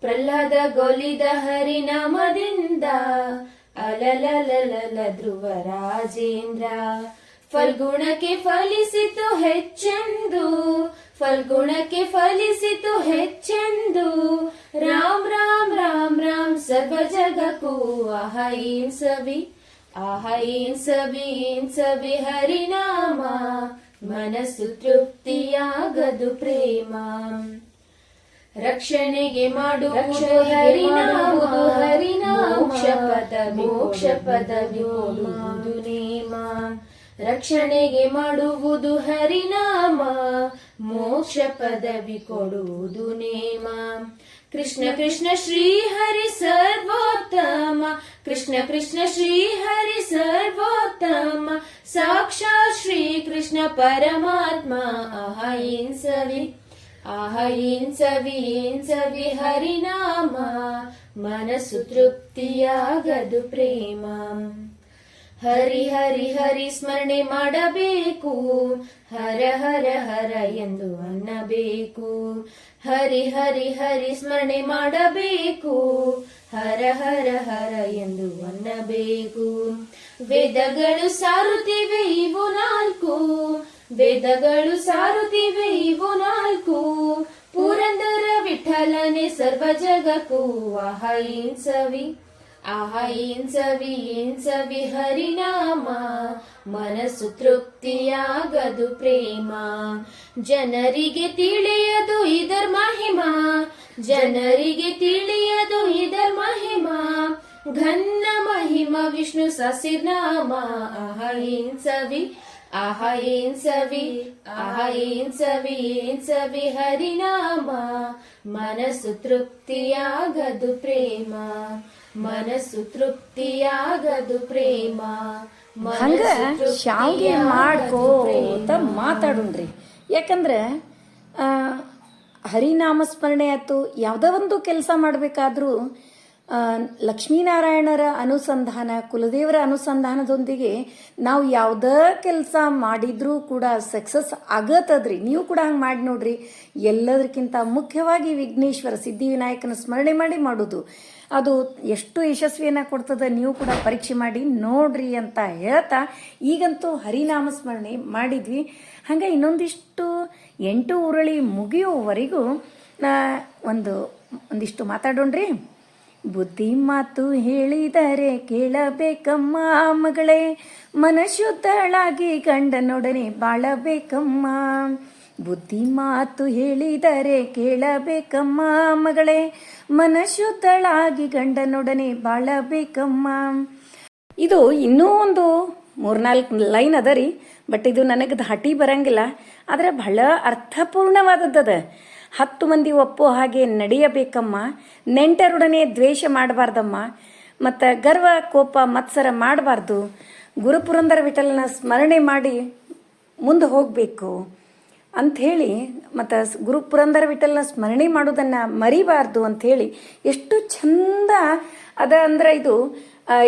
ಪ್ರಹ್ಲಾದ ಗೊಲಿದ ಹರಿನಾಮದಿಂದ ಅಲಲಲಲಲ ಧ್ರುವ ರಾಜೇಂದ್ರ. ಫಲ್ಗುಣಕ್ಕೆ ಫಲಿಸಿತು ಹೆಚ್ಚೆಂದು, ಫಲ್ಗುಣಕ್ಕೆ ಫಲಿಸಿತು ಹೆಚ್ಚೆಂದು. ರಾಮ್ ರಾಮ್ ರಾಮ್ ರಾಮ್, ಸರ್ವ ಜಗಕ್ಕೂ ಸವಿ ಆಹ ಏನ್ ಸವಿ ಏನ್ ಸವಿ ಹರಿನಾಮ ಮನಸ್ಸು ತೃಪ್ತಿಯಾಗದು ಪ್ರೇಮ. ರಕ್ಷಣೆಗೆ ಮಾಡು ಹರಿನಾಮ ಹರಿನಾಮ ಮೋಕ್ಷ ಪದ ಮೋಕ್ಷ ಪದವಿ ಕೊಡುವುದು ನೇಮ. ರಕ್ಷಣೆಗೆ ಮಾಡುವುದು ಹರಿನಾಮ ಮೋಕ್ಷ ಪದವಿ ಕೊಡುವುದು ನೇಮ. कृष्ण श्री हरि सर्वोत्तम कृष्ण श्री हरि सर्वोत्तम साक्षात् श्रीकृष्ण परमात्मा अहहिंसवि अहहिंसवि हिंसवि हरिनामा मनसु तृप्त्या गदु प्रेम ಹರಿ ಹರಿ ಹರಿ ಸ್ಮರಣೆ ಮಾಡಬೇಕು. ಹರ ಹರ ಹರ ಎಂದು ಅನ್ನಬೇಕು. ಹರಿ ಹರಿ ಹರಿ ಸ್ಮರಣೆ ಮಾಡಬೇಕು. ಹರ ಹರ ಹರ ಎಂದು ಅನ್ನಬೇಕು. ವೇದಗಳು ಸಾರುತ್ತಿವೆ, ಇವು ನಾಲ್ಕು. ವೇದಗಳು ಸಾರುತ್ತಿವೆ, ಇವು ನಾಲ್ಕು. ಪುರಂದರ ವಿಠಲನೆ ಸರ್ವ ಜಗಕ್ಕೂ ಆಹ ಏನ್ ಸವಿ ಆಹ ಏನ್ ಸವಿ ಏನ್ ಸವಿ ಹರಿನಾಮ ಮನಸ್ಸು ತೃಪ್ತಿಯಾಗದು ಪ್ರೇಮ ಜನರಿಗೆ ತಿಳಿಯದು ಇದರ್ ಮಹಿಮಾ ಜನರಿಗೆ ತಿಳಿಯದು ಇದರ್ ಮಹಿಮಾ ಘನ್ನ ಮಹಿಮ ವಿಷ್ಣು ಸಸಿರ್ನಾಮ ಆಹ ಏನ್ ಸವಿ ಆಹ ಏನ್ ಸವಿ ಆಹ ಏನ್ ಸವಿ ಏನ್ ಸವಿ ಹರಿನಾಮ ಮನಸ್ಸು ತೃಪ್ತಿಯಾಗದು ಪ್ರೇಮ ಮನಸ್ಸು ತೃಪ್ತಿಯಾಗದು ಪ್ರೇಮ ಹಂಗ ಶಾವಿಗೆ ಮಾಡ್ಕೋತ. ಮಾತಾಡುಣ್ರಿ ಯಾಕಂದ್ರೆ ಆ, ಹರಿನಾಮ ಸ್ಮರಣೆ ಆಯ್ತು ಯಾವುದೋ ಒಂದು ಕೆಲಸ ಮಾಡಬೇಕಾದ್ರೂ ಲಕ್ಷ್ಮೀನಾರಾಯಣರ ಅನುಸಂಧಾನ, ಕುಲದೇವರ ಅನುಸಂಧಾನದೊಂದಿಗೆ ನಾವು ಯಾವುದೇ ಕೆಲಸ ಮಾಡಿದ್ರೂ ಕೂಡ ಸಕ್ಸಸ್ ಆಗತ್ತದ್ರಿ. ನೀವು ಕೂಡ ಹಂಗೆ ಮಾಡಿ ನೋಡ್ರಿ. ಎಲ್ಲದಕ್ಕಿಂತ ಮುಖ್ಯವಾಗಿ ವಿಘ್ನೇಶ್ವರ ಸಿದ್ಧಿವಿನಾಯಕನ ಸ್ಮರಣೆ ಮಾಡಿ ಮಾಡೋದು. ಅದು ಎಷ್ಟು ಯಶಸ್ವಿಯನ್ನು ಕೊಡ್ತದೆ ನೀವು ಕೂಡ ಪರೀಕ್ಷೆ ಮಾಡಿ ನೋಡ್ರಿ ಅಂತ ಹೇಳ್ತಾ ಈಗಂತೂ ಹರಿನಾಮ ಸ್ಮರಣೆ ಮಾಡಿದ್ವಿ. ಹಾಗೆ ಇನ್ನೊಂದಿಷ್ಟು ಎಂಟು ಉರುಳಿ ಮುಗಿಯುವವರೆಗೂ ನಾ ಒಂದು, ಒಂದಿಷ್ಟು ಮಾತಾಡೋಣ್ರಿ. ಬುದ್ಧಿ ಮಾತು ಹೇಳಿದರೆ ಕೇಳಬೇಕಮ್ಮ ಮಗಳೇ. ಮನಶುದ್ಧಳಾಗಿ ಗಂಡನೊಡನೆ ಬಾಳಬೇಕಮ್ಮ. ಬುದ್ಧಿ ಮಾತು ಹೇಳಿದರೆ ಕೇಳಬೇಕಮ್ಮ ಮಗಳೇ. ಮನಶುದ್ಧಳಾಗಿ ಗಂಡನೊಡನೆ ಬಾಳಬೇಕಮ್ಮ. ಇದು ಇನ್ನೂ ಒಂದು ಮೂರ್ನಾಲ್ಕು ಲೈನ್ ಅದ ರೀ ಬಟ್ ಇದು ನನಗೆ ಧಾಟಿ ಬರಂಗಿಲ್ಲ. ಆದರೆ ಬಹಳ ಅರ್ಥಪೂರ್ಣವಾದದ್ದದ. ಹತ್ತು ಮಂದಿ ಒಪ್ಪೋ ಹಾಗೆ ನಡೆಯಬೇಕಮ್ಮ. ನೆಂಟರೊಡನೆ ದ್ವೇಷ ಮಾಡಬಾರ್ದಮ್ಮ. ಮತ್ತು ಗರ್ವ, ಕೋಪ, ಮತ್ಸರ ಮಾಡಬಾರ್ದು. ಗುರುಪುರಂದರ ವಿಠಲನ ಸ್ಮರಣೆ ಮಾಡಿ ಮುಂದೆ ಹೋಗಬೇಕು ಅಂಥೇಳಿ ಮತ್ತು ಗುರು ಪುರಂದರ ವಿಠಲನ ಸ್ಮರಣೆ ಮಾಡೋದನ್ನು ಮರಿಬಾರ್ದು ಅಂಥೇಳಿ ಎಷ್ಟು ಚಂದ ಅದ ಅಂದ್ರೆ ಇದು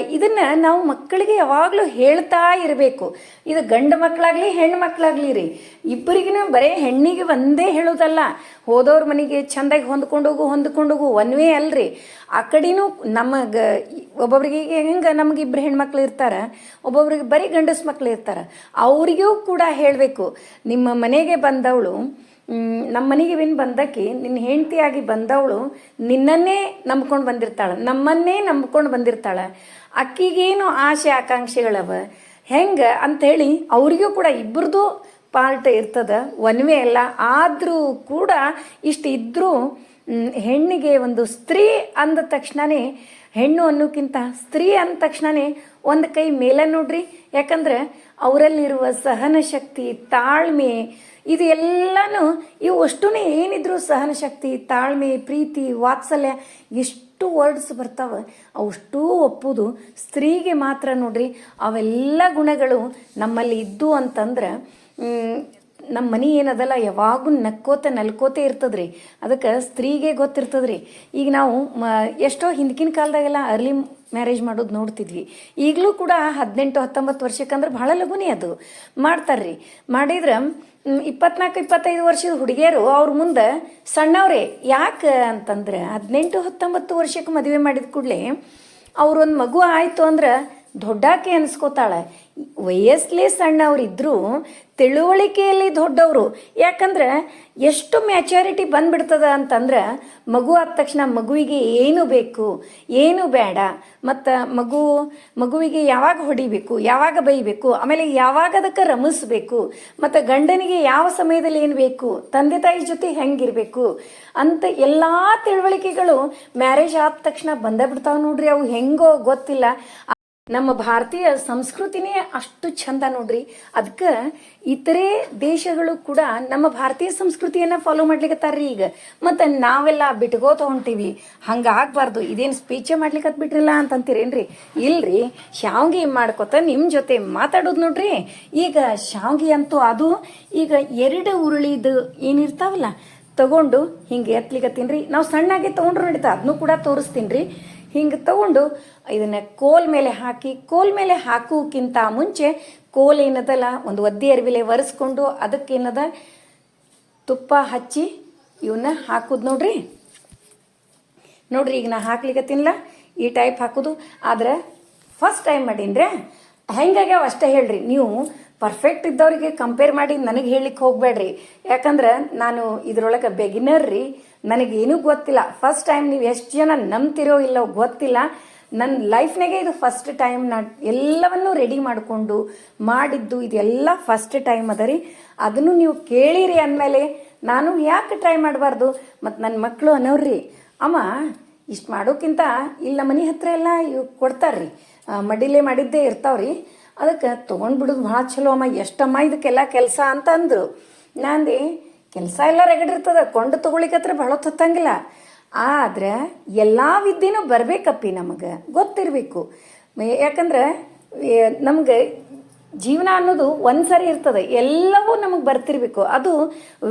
ಇದನ್ನ ನಾವು ಮಕ್ಕಳಿಗೆ ಯಾವಾಗಲೂ ಹೇಳ್ತಾ ಇರಬೇಕು. ಇದು ಗಂಡು ಮಕ್ಕಳಾಗಲಿ ಹೆಣ್ಣು ಮಕ್ಕಳಾಗಲಿ ರೀ. ಇಬ್ಬರಿಗೂ ಬರೀ ಹೆಣ್ಣಿಗೆ ಒಂದೇ ಹೇಳೋದಲ್ಲ. ಹೋದವ್ರ ಮನೆಗೆ ಚೆಂದಾಗಿ ಹೊಂದ್ಕೊಂಡೋಗು ಹೊಂದ್ಕೊಂಡೋಗು ಒನ್ ವೇ ಅಲ್ರಿ. ಆ ಕಡೆನೂ ನಮಗೆ ಒಬ್ಬೊಬ್ರಿಗೆ ಹೆಂಗೆ ನಮ್ಗೆ ಇಬ್ಬರು ಹೆಣ್ಮಕ್ಳು ಇರ್ತಾರೆ, ಒಬ್ಬೊಬ್ರಿಗೆ ಬರೀ ಗಂಡಸ್ ಮಕ್ಳು ಇರ್ತಾರೆ. ಅವರಿಗೂ ಕೂಡ ಹೇಳಬೇಕು. ನಿಮ್ಮ ಮನೆಗೆ ಬಂದವಳು ನಮ್ಮ ಮನೆಗೆ ವಿನ್ ಬಂದಕ್ಕೆ ನಿನ್ನ ಹೆಂಡತಿಯಾಗಿ ಬಂದವಳು ನಿನ್ನನ್ನೇ ನಂಬ್ಕೊಂಡು ಬಂದಿರ್ತಾಳೆ. ನಮ್ಮನ್ನೇ ನಂಬ್ಕೊಂಡು ಬಂದಿರ್ತಾಳೆ. ಅಕ್ಕಿಗೇನು ಆಸೆ, ಆಕಾಂಕ್ಷೆಗಳವ? ಹೆಂಗೆ? ಅಂಥೇಳಿ ಅವರಿಗೂ ಕೂಡ ಇಬ್ಬರದು ಪಾರ್ಟ್ ಇರ್ತದ. ಒನ್ವೇ ಅಲ್ಲ, ಆದರೂ ಕೂಡ ಇಷ್ಟು ಇದ್ದರೂ ಹೆಣ್ಣಿಗೆ ಒಂದು ಸ್ತ್ರೀ ಅಂದ ತಕ್ಷಣನೇ, ಹೆಣ್ಣು ಅನ್ನೋಕ್ಕಿಂತ ಸ್ತ್ರೀ ಅಂದ ತಕ್ಷಣನೇ ಒಂದು ಕೈ ಮೇಲೆ ನೋಡ್ರಿ. ಯಾಕಂದ್ರೆ ಅವರಲ್ಲಿರುವ ಸಹನ ಶಕ್ತಿ ತಾಳ್ಮೆ ಇದು ಎಲ್ಲನೂ ಇವು ಅಷ್ಟೂ ಏನಿದ್ರು ಸಹನಶಕ್ತಿ, ತಾಳ್ಮೆ, ಪ್ರೀತಿ, ವಾತ್ಸಲ್ಯ ಎಷ್ಟು ವರ್ಡ್ಸ್ ಬರ್ತಾವೆ ಅವಷ್ಟೂ ಒಪ್ಪುದು. ಸ್ತ್ರೀಗೆ ಮಾತ್ರ ನೋಡ್ರಿ, ಅವೆಲ್ಲ ಗುಣಗಳು ನಮ್ಮಲ್ಲಿ ಇದ್ದು ಅಂತಂದ್ರೆ ನಮ್ಮ ಮನೆ ಏನದಲ್ಲ, ಯಾವಾಗೂ ನಕ್ಕೋತ ನಲ್ಕೋತೆ ಇರ್ತದ್ರಿ. ಅದಕ್ಕೆ ಸ್ತ್ರೀಗೆ ಗೊತ್ತಿರ್ತದ್ರಿ. ಈಗ ನಾವು, ಮ, ಎಷ್ಟೋ ಹಿಂದಿನ ಕಾಲದಾಗೆಲ್ಲ ಅರ್ಲಿ ಮ್ಯಾರೇಜ್ ಮಾಡೋದು ನೋಡ್ತಿದ್ವಿ. ಈಗಲೂ ಕೂಡ ಹದಿನೆಂಟು ಹತ್ತೊಂಬತ್ತು ವರ್ಷಕ್ಕಂದ್ರೆ ಭಾಳ ಲಘುನೇ ಅದು. ಮಾಡ್ತಾರ್ರಿ. ಮಾಡಿದ್ರೆ ಇಪ್ಪತ್ನಾಲ್ಕು, ಇಪ್ಪತ್ತೈದು ವರ್ಷದ ಹುಡುಗಿಯರು ಅವ್ರ ಮುಂದೆ ಸಣ್ಣವ್ರೆ, ಯಾಕೆ ಅಂತಂದ್ರೆ ಹದಿನೆಂಟು, ಹತ್ತೊಂಬತ್ತು ವರ್ಷಕ್ಕೆ ಮದುವೆ ಮಾಡಿದ ಕೂಡಲೇ ಅವ್ರೊಂದು ಮಗು ಆಯಿತು ಅಂದ್ರೆ ದೊಡ್ಡಾಕೆ ಅನ್ಸ್ಕೋತಾಳೆ. ವಯಸ್ಸಲ್ಲೇ ಸಣ್ಣವ್ರಿದ್ರು ತಿಳುವಳಿಕೆಯಲ್ಲಿ ದೊಡ್ಡವರು. ಯಾಕಂದ್ರೆ ಎಷ್ಟು ಮ್ಯಾಚುರಿಟಿ ಬಂದ್ಬಿಡ್ತದ ಅಂತಂದ್ರೆ ಮಗು ಆದ ತಕ್ಷಣ ಮಗುವಿಗೆ ಏನು ಬೇಕು, ಏನು ಬೇಡ. ಮತ್ತು ಮಗು, ಮಗುವಿಗೆ ಯಾವಾಗ ಹೊಡಿಬೇಕು, ಯಾವಾಗ ಬೈಬೇಕು, ಆಮೇಲೆ ಯಾವಾಗ ಅದಕ್ಕೆ ರಮಿಸ್ಬೇಕು, ಮತ್ತು ಗಂಡನಿಗೆ ಯಾವ ಸಮಯದಲ್ಲಿ ಏನು ಬೇಕು, ತಂದೆ ತಾಯಿ ಜೊತೆ ಹೆಂಗಿರಬೇಕು ಅಂತ ಎಲ್ಲ ತಿಳುವಳಿಕೆಗಳು ಮ್ಯಾರೇಜ್ ಆದ ತಕ್ಷಣ ಬಂದೇ ಬಿಡ್ತಾವೆ ನೋಡ್ರಿ. ಅವು ಹೆಂಗೋ ಗೊತ್ತಿಲ್ಲ. ನಮ್ಮ ಭಾರತೀಯ ಸಂಸ್ಕೃತಿನೇ ಅಷ್ಟು ಚಂದ ನೋಡ್ರಿ. ಅದಕ್ಕೆ ಇತರೆ ದೇಶಗಳು ಕೂಡ ನಮ್ಮ ಭಾರತೀಯ ಸಂಸ್ಕೃತಿಯನ್ನ ಫಾಲೋ ಮಾಡ್ಲಿಕ್ಕತ್ತಾರ್ರಿ ಈಗ. ಮತ್ತು ನಾವೆಲ್ಲ ಬಿಟ್ಕೋತ ಹೊಂಟೀವಿ. ಹಂಗಾಗ್ಬಾರ್ದು. ಇದೇನು ಸ್ಪೀಚ್ ಮಾಡ್ಲಿಕ್ಕೆ ಬಿಟ್ರಿಲ್ಲ ಅಂತಂತೀರೇನ್ರಿ? ಇಲ್ರಿ. ಶಾವ್ಗಿ ಮಾಡ್ಕೊತ ನಿಮ್ಮ ಜೊತೆ ಮಾತಾಡೋದು ನೋಡ್ರಿ. ಈಗ ಶಾವ್ಗಿ ಅಂತೂ ಅದು ಈಗ ಎರಡು ಉರುಳಿದು ಏನಿರ್ತಾವಲ್ಲ, ತಗೊಂಡು ಹಿಂಗೆ ಎತ್ಲಿಕತ್ತೀನಿ ರೀ ನಾವು ಸಣ್ಣಾಗೆ ತೊಗೊಂಡ್ರು ನಡೀತಾ. ಅದನ್ನು ಕೂಡ ತೋರಿಸ್ತೀನಿ ರೀ ಹಿಂಗೆ ತಗೊಂಡು ಇದನ್ನ ಕೋಲ್ ಮೇಲೆ ಹಾಕಿ, ಕೋಲ್ ಮೇಲೆ ಹಾಕೋಕ್ಕಿಂತ ಮುಂಚೆ ಕೋಲ್ ಏನದಲ್ಲ, ಒಂದು ಒದ್ದೆ ಅರಿವಿಲೆ ಒರೆಸ್ಕೊಂಡು ಅದಕ್ಕೇನದ ತುಪ್ಪ ಹಚ್ಚಿ ಇವನ್ನ ಹಾಕೋದು ನೋಡ್ರಿ. ನೋಡ್ರಿ, ಈಗ ನಾ ಹಾಕ್ಲಿಕ್ಕತ್ತಿನಲ್ಲ ಈ ಟೈಪ್ ಹಾಕೋದು. ಆದ್ರೆ ಫಸ್ಟ್ ಟೈಮ್ ಮಾಡೀನ್ರೆ, ಹೆಂಗಾಗ್ಯಾವ ಅಷ್ಟೇ ಹೇಳ್ರಿ, ನೀವು ಪರ್ಫೆಕ್ಟ್ ಇದ್ದವರಿಗೆ ಕಂಪೇರ್ ಮಾಡಿ ನನಗೆ ಹೇಳಿಕ್ಕೆ ಹೋಗಬೇಡ್ರಿ. ಯಾಕಂದ್ರೆ ನಾನು ಇದ್ರೊಳಗೆ ಬೆಗಿನರ್ ರೀ. ನನಗೇನೂ ಗೊತ್ತಿಲ್ಲ. ಫಸ್ಟ್ ಟೈಮ್ ನೀವು ಎಷ್ಟು ಜನ ನಂಬ್ತಿರೋ ಇಲ್ಲೋ ಗೊತ್ತಿಲ್ಲ. ನನ್ನ ಲೈಫ್ನಾಗೆ ಇದು ಫಸ್ಟ್ ಟೈಮ್ ನಾ ಎಲ್ಲವನ್ನೂ ರೆಡಿ ಮಾಡಿಕೊಂಡು ಮಾಡಿದ್ದು ಇದೆಲ್ಲ ಫಸ್ಟ್ ಟೈಮ್ ಅದ ರೀ. ಅದನ್ನು ನೀವು ಕೇಳಿರಿ ಅಂದಮೇಲೆ ನಾನು ಯಾಕೆ ಟ್ರೈ ಮಾಡಬಾರ್ದು? ಮತ್ತು ನನ್ನ ಮಕ್ಕಳು ಅನ್ನೋರ್ರಿ. ಅಮ್ಮ, ಇಷ್ಟು ಮಾಡೋಕ್ಕಿಂತ ಇಲ್ಲಿ ನಮ್ಮ ಮನೆ ಹತ್ರ ಎಲ್ಲ ಇವು ಕೊಡ್ತಾರ್ರಿ. ಮಡಿಲೇ ಮಾಡಿದ್ದೇ ಇರ್ತಾವ್ರಿ. ಅದಕ್ಕೆ ತೊಗೊಂಡ್ಬಿಡೋದು ಭಾಳ ಚಲೋ ಅಮ್ಮ, ಎಷ್ಟಮ್ಮ ಇದಕ್ಕೆಲ್ಲ ಕೆಲಸ ಅಂತ ಅಂದರು. ನಾಂದಿ, ಕೆಲಸ ಎಲ್ಲ ರೆಗಡಿರ್ತದೆ, ಕೊಂಡು ತೊಗೊಳಿಕತ್ರ ಭಾಳ ಆದರೆ ಆದ್ರೆ ಎಲ್ಲ ವಿದ್ಯೆನೂ ಬರಬೇಕಪ್ಪಿ ನಮಗೆ, ಗೊತ್ತಿರಬೇಕು. ಯಾಕಂದ್ರೆ ನಮ್ಗೆ ಜೀವನ ಅನ್ನೋದು ಒಂದ್ಸರಿ ಇರ್ತದೆ, ಎಲ್ಲವೂ ನಮಗೆ ಬರ್ತಿರ್ಬೇಕು. ಅದು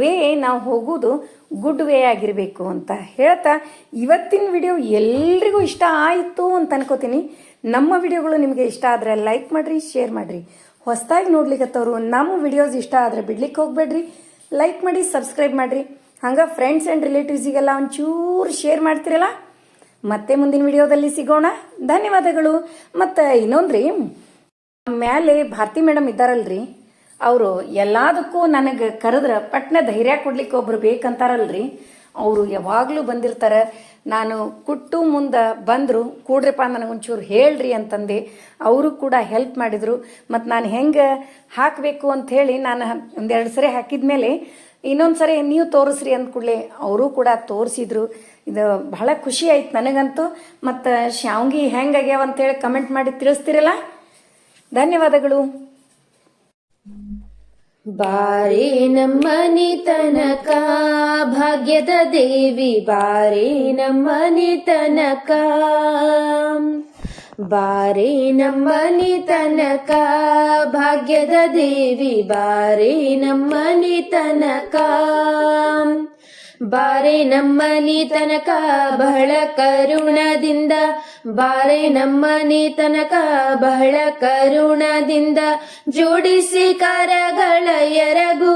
ವೇ ನಾವು ಹೋಗೋದು ಗುಡ್ ವೇ ಆಗಿರಬೇಕು ಅಂತ ಹೇಳ್ತಾ ಇವತ್ತಿನ ವಿಡಿಯೋ ಎಲ್ರಿಗೂ ಇಷ್ಟ ಆಯಿತು ಅಂತ ಅನ್ಕೋತೀನಿ. ನಮ್ಮ ವಿಡಿಯೋಗಳು ನಿಮಗೆ ಇಷ್ಟ ಆದರೆ ಲೈಕ್ ಮಾಡಿರಿ ಶೇರ್ ಮಾಡಿರಿ. ಹೊಸದಾಗಿ ನೋಡ್ಲಿಕ್ಕತ್ತವರು ನಮ್ಮ ವಿಡಿಯೋಸ್ ಇಷ್ಟ ಆದರೆ ಬಿಡ್ಲಿಕ್ಕೆ ಹೋಗ್ಬೇಡ್ರಿ. ಲೈಕ್ ಮಾಡಿ ಸಬ್ಸ್ಕ್ರೈಬ್ ಮಾಡಿರಿ. ಹಂಗೆ ಫ್ರೆಂಡ್ಸ್ ಆ್ಯಂಡ್ ರಿಲೇಟಿವ್ಸಿಗೆಲ್ಲ ಒಂಚೂರು ಶೇರ್ ಮಾಡ್ತಿರಲ್ಲ? ಮತ್ತೆ ಮುಂದಿನ ವಿಡಿಯೋದಲ್ಲಿ ಸಿಗೋಣ. ಧನ್ಯವಾದಗಳು. ಮತ್ತು ಇನ್ನೊಂದು ರೀ ಮೇಲೆ ಭಾರತಿ ಮೇಡಮ್ ಇದ್ದಾರಲ್ರಿ. ಅವರು ಎಲ್ಲದಕ್ಕೂ ನನಗೆ ಕರೆದ್ರೆ ಪಟ್ನ ಧೈರ್ಯ ಕೊಡ್ಲಿಕ್ಕೆ ಒಬ್ರು ಬೇಕಂತಾರಲ್ರಿ. ಅವರು ಯಾವಾಗಲೂ ಬಂದಿರ್ತಾರೆ. ನಾನು ಕುಟ್ಟು ಮುಂದೆ ಬಂದರು, ಕೂಡ್ರಪ್ಪ ನನಗೊಂಚೂರು ಹೇಳ್ರಿ ಅಂತಂದೆ. ಅವರು ಕೂಡ ಹೆಲ್ಪ್ ಮಾಡಿದರು. ಮತ್ತು ನಾನು ಹೆಂಗೆ ಹಾಕಬೇಕು ಅಂತ ಹೇಳಿ ನಾನು ಒಂದೆರಡು ಸರಿ ಹಾಕಿದ್ಮೇಲೆ ಇನ್ನೊಂದು ಸರಿ ನೀವು ತೋರಿಸ್ರಿ ಅಂತ ಕೂಡಲೇ ಅವರು ಕೂಡ ತೋರಿಸಿದ್ರು. ಇದು ಬಹಳ ಖುಷಿ ಆಯ್ತು ನನಗಂತೂ. ಮತ್ತು ಶಾವ್ಗಿ ಹೆಂಗಾಗ್ಯಾವ ಅಂತೇಳಿ ಕಮೆಂಟ್ ಮಾಡಿ ತಿಳಿಸ್ತಿರಲ್ಲ? ಧನ್ಯವಾದಗಳು. ಬಾರೆ ನಮ್ಮನಿ ತನಕ ಭಾಗ್ಯದ ದೇವಿ, ಬಾರೆ ನಮ್ಮನಿ ತನಕ ಬಾರೆ ತನಕ ಭಾಗ್ಯದ ದೇವಿ, ಬಾರೆ ನಮ್ಮನಿ ತನಕ ಬಾರೆ ನಮ್ಮನಿ ತನಕ ಬಹಳ ಕರುಣದಿಂದ ಬಾರೆ ನಮ್ಮ ತನಕ ಬಹಳ ಕರುಣದಿಂದ ಜೋಡಿಸಿ ಕರಗಳ ಎರಗು.